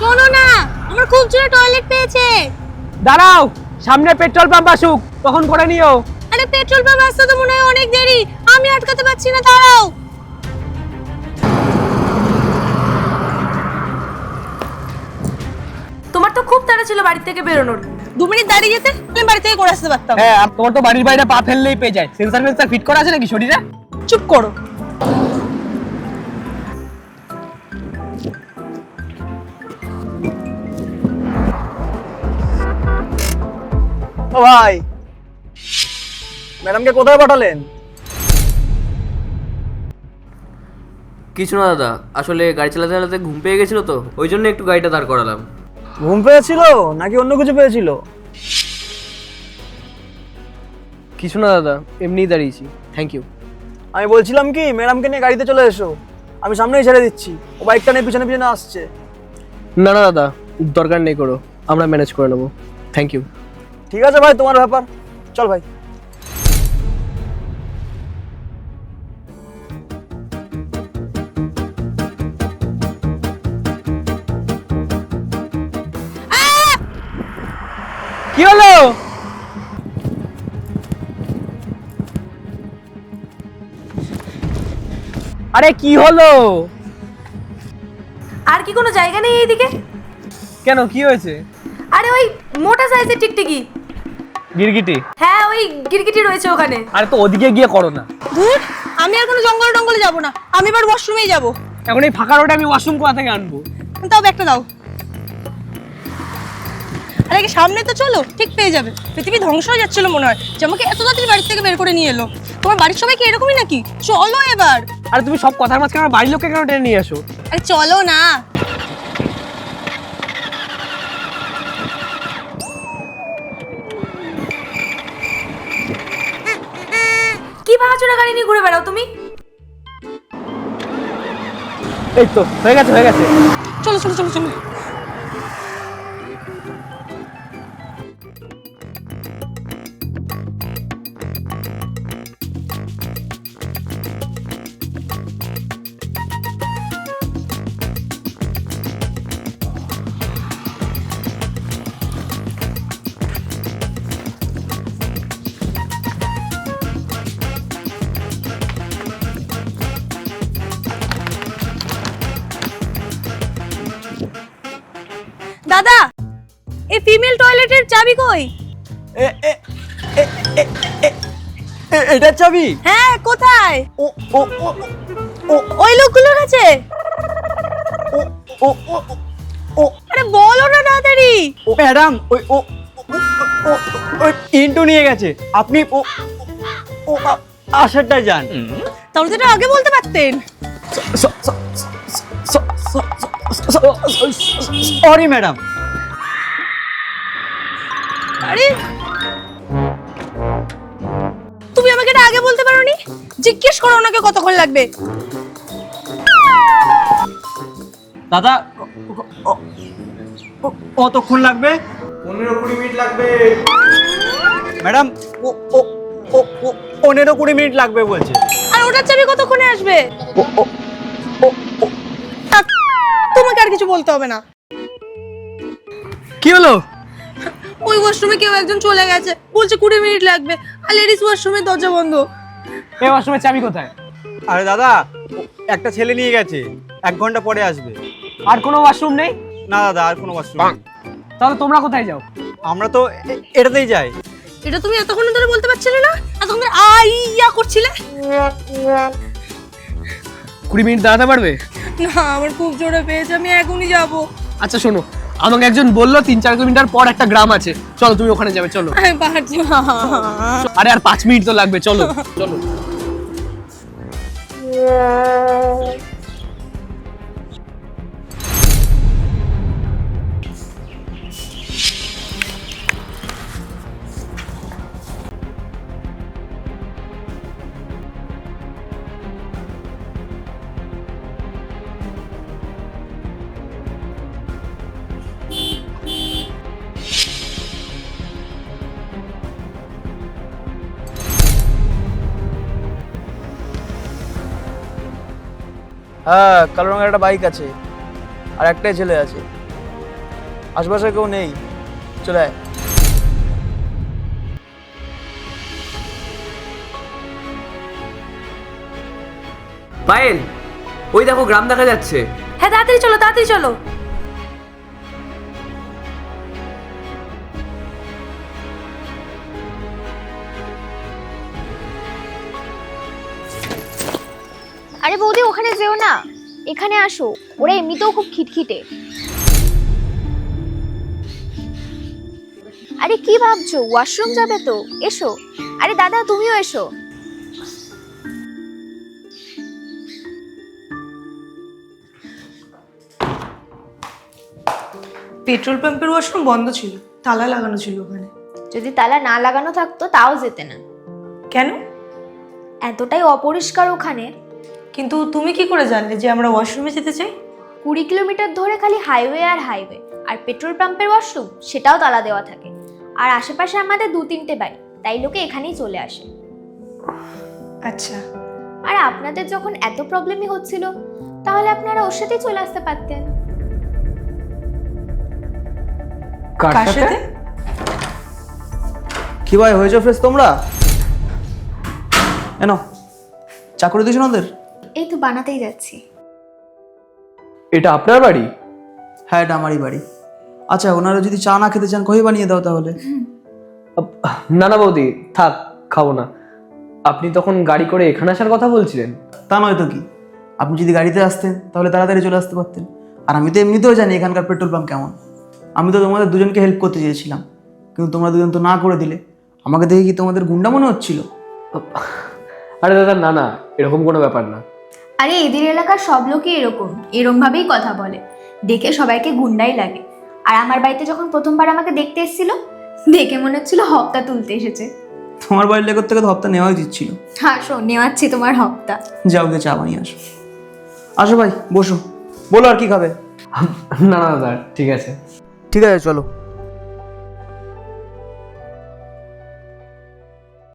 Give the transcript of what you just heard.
শোনো না আমার খুব জোরে টয়লেট পেয়েছে। দাঁড়াও সামনে পেট্রোল পাম্প আসুক তখন করে নিও। আরে পেট্রোল পাম্প আসতে তো মনে হয় অনেক দেরি আমি আটকাতে পারছি না দাঁড়াও। তোমার তো খুব তাড়া ছিল বাড়ি থেকে বেরোনোর। দু মিনিট দাঁড়িয়ে যেতে আমি বাড়ি থেকে করে আসতে পারতাম। হ্যাঁ আর তোমার তো বাড়ির বাইরে পা ফেললেই পেয়ে যায়। সেন্সার ফেন্সার ফিট করা আছে নাকি শরীরে? চুপ করো। ও ভাই। ম্যাডামকে কোথায় পাঠালেন? কিছু না দাদা আসলে গাড়ি চালাতে চালাতে ঘুম পেয়ে গেছিল তো ওই জন্য একটু গাড়িটা দাঁড় করালাম। ঘুম পেয়েছিল? নাকি অন্য কিছু পেয়েছিল? কিছু না দাদা এমনিই দাঁড়িয়েছি। থ্যাংক ইউ আমি বলছিলাম কি ম্যাডামকে নিয়ে গাড়িতে চলে এসো। আমি সামনেই ছেড়ে দিচ্ছি। ও বাইকটা নিয়ে পিছনে পিছনে আসছে। না না দাদা দরকার নেই করো। আমরা ম্যানেজ করে নেব। থ্যাংক ইউ ঠিক আছে ভাই তোমার ব্যাপার। চল ভাই। কি হলো? আরে কি হলো? আর কি কোনো জায়গা নেই এইদিকে? কেন কি হয়েছে? আরে ওই মোটা সাইজের টিকটিকি। গিরগিটি? হ্যাঁ ওই গিরগিটি রয়েছে ওখানে। আরে তো ওদিকে গিয়ে করো না। ধুর আমি আর কোনো জঙ্গল টঙ্গলে যাব না। আমি এবার ওয়াশরুমেই যাব। এখন এই ফাঁকা রোডে আমি ওয়াশরুম কোথা থেকে আনব? তাও ব্যাগটা দাও। আরে কি সামনে তো চলো ঠিক পেয়ে যাবে। পৃথিবী ধ্বংস হয়ে যাচ্ছিল মনে হয়। যে আমাকে এত তাড়াতাড়ি বাড়ি থেকে বের করে নিয়ে এলো। তোমার বাড়ির সবাই কি এরকমই নাকি? চলো এবার। আরে তুমি সব কথার মাঝখানে আমার বাড়ির লোককে কেন টেনে নিয়ে আসো আরে চলো না কি ভাঙাচোরা গাড়ি নিয়ে ঘুরে বেড়াও তুমি। এই তো হয়ে গেছে হয়ে গেছে। চলো চলো চলো চলো। দাদা এই ফিমেল টয়লেটের চাবি কই এ এ এ এ এ এ- এটার চাবি হ্যাঁ কোথায় ও ও ও ও ওই লোকগুলোর কাছে ও ও ও ও আরে বলো না তাড়াতাড়ি ও ম্যাডাম ওই ও ও ও ওই ইন্টু নিয়ে গেছে আপনি ও ও আ- আসারটা যান তাহলে তো আগে বলতে পারতেন সরি ম্যাডাম আরে। তুমি আমাকে এটা আগে বলতে পারোনি? জিজ্ঞেস করো ওনাকে কতক্ষণ লাগবে। দাদা কতক্ষণ লাগবে? পনেরো কুড়ি মিনিট লাগবে। ম্যাডাম ও ও ও ও পনেরো কুড়ি মিনিট লাগবে বলছে। আর ওটার চাবি কতক্ষণে আসবে? ও ও ও তোমাকে আর কিছু বলতে হবে না। কি হলো? ওই ওয়াশরুমে কেউ একজন চলে গেছে। বলছে কুড়ি মিনিট লাগবে। আর লেডিস ওয়াশরুমের দরজা বন্ধ। এই ওয়াশরুমের চাবি কোথায়? আরে দাদা একটা ছেলে নিয়ে গেছে। এক ঘণ্টা পরে আসবে। আর কোনো ওয়াশরুম নেই? না দাদা আর কোনো ওয়াশরুম নেই। তাহলে তোমরা কোথায় যাও? আমরা তো এটাতেই যাই। এটা তুমি এতক্ষণ ধরে বলতে পারছিলে না? এতক্ষণ ধরে আই ইয়া করছিলে? কুড়ি মিনিট দাঁড়াতে পারবে? না আমার খুব জোরে পেয়েছে আমি এখনই যাব। আচ্ছা শোনো আমাকে একজন বলল তিন চার কিলোমিটার পর একটা গ্রাম আছে। চলো তুমি ওখানে যাবে চলো। আমি পারছি না আরে আর পাঁচ মিনিট তো লাগবে চলো চলো। হ্যাঁ কালো রঙের একটা বাইক আছে। আর একটাই ছেলে আছে। আশপাশে কেউ নেই। চলে আয়। পায়েল ওই দেখো গ্রাম দেখা যাচ্ছে। হ্যাঁ তাড়াতাড়ি চলো তাড়াতাড়ি চলো। আরে বৌদি ওখানে যেও না। এখানে আসো। ওরা এমনিতেও খুব খিটখিটে। আরে কি ভাবছ? ওয়াশরুম যাবে তো? এসো। আরে দাদা তুমিও এসো। পেট্রোল পাম্পের ওয়াশরুম বন্ধ ছিল। তালা লাগানো ছিল ওখানে। যদি তালা না লাগানো থাকতো তাও যেতে না। কেন? এতটাই অপরিষ্কার ওখানে। কিন্তু তুমি কি করে জানলে যে আমরা ওয়াশরুমে যেতে চাই? কুড়ি কিলোমিটার ধরে খালি হাইওয়ে আর হাইওয়ে আর পেট্রোল পাম্পের ওয়াশরুম সেটাও তালা দেওয়া থাকে। আর আশেপাশে আমাদের দু তিনটে বাড়ি তাই লোকে এখানেই চলে আসে। আচ্ছা। আর আপনাদের যখন এত প্রবলেমই হচ্ছিল তাহলে আপনারা ওর সাথেই চলে আসতে পারতেন। কার সাথে? কি ভাই হয়েছে ফ্রেশ তোমরা? এন চা করে দিয়েছ না ওদের? এই তো বানাতেই যাচ্ছি। এটা আপনার বাড়ি? হ্যাঁ এটা আমারই বাড়ি। আচ্ছা ওনারা যদি চা না খেতে চান কই বানিয়ে দাও তাহলে? না না বৌদি থাক খাব না। আপনি তখন গাড়ি করে এখানে আসার কথা বলছিলেন? তা নয় তো কি? আপনি যদি গাড়িতে আসতেন তাহলে তাড়াতাড়ি চলে আসতে পারতেন। আর আমি তো এমনিতেও জানি এখানকার পেট্রোল পাম্প কেমন। আমি তো তোমাদের দুজনকে হেল্প করতে চেয়েছিলাম। কিন্তু তোমরা দুজন তো না করে দিলে। আমাকে দেখে কি তোমাদের গুন্ডা মনে হচ্ছিল? আরে দাদা না না এরকম কোনো ব্যাপার না। আরে এদের এলাকার সব লোকই এরকম এরম ভাবেই কথা বলে। দেখে সবাইকে গুন্ডাই লাগে। আর আমার বাড়িতে যখন প্রথমবার আমাকে দেখতে এসেছিল দেখে মনে হচ্ছিল হপ্তা তুলতে এসেছে। তোমার বাড়ির লেগর থেকে তো হপ্তা নেওয়াই উচিত ছিল আসো নেওয়াচ্ছি তোমার হপ্তা। যাও গিয়ে চা বানিয়ে আসো। আসো ভাই বসো। বলো আর কি খাবে? না না দাদা ঠিক আছে। ঠিক আছে চলো।